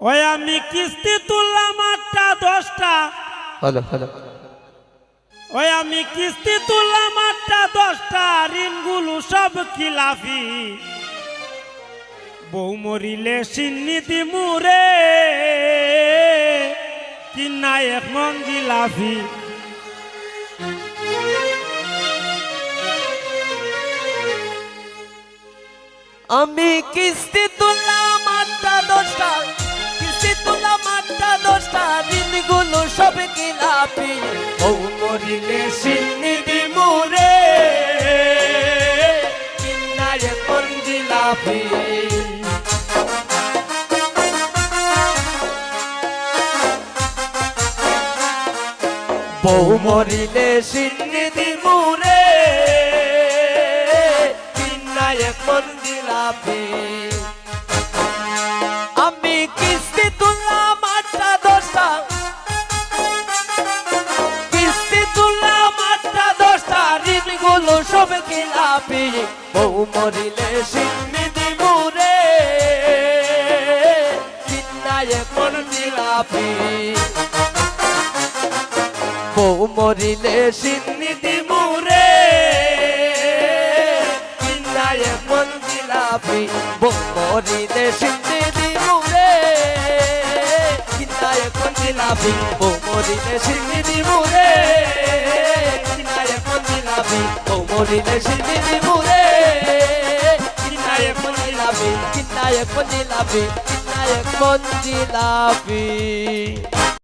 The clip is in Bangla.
ওই আমি কিস্তি তুললাম আটটা দশটা। হ্যালো হ্যালো ওই আমি কিস্তি তুললাম আটটা দশটা। ঋণগুলো সব খিলাফি। বউ মরিলে সিন্নি দিমুরে কি নায়ক মঞ্জিলাফি আমি কিস্তি তুললাম আটটা দশটা। সব কিলাপি, ও মরিলে সিন্নি দিমুরে কিন্নায় কোন জিলাপি? বউ মরিলে সিন্নি দিমুরে কিন্নায় কোন জিলাপি? সব কিলাপি বউ মরিলে সিন্নি দিমুরে কিন্নায় কোন জিলাপি বউ মরিলে সিন্নি দিমুরে কিন্নায় মন জিলাপি বউ মরিলে সিন্নি দিমুরে কিন্নায় কোন জিলাপি বউ মরিলে সিন্নি দিমুরে কিন্নায় কোন জিলাপি বউ মরিলে মুরে দিমুরে কিন্নায় কোন জিলাপি কিন্নায় কোন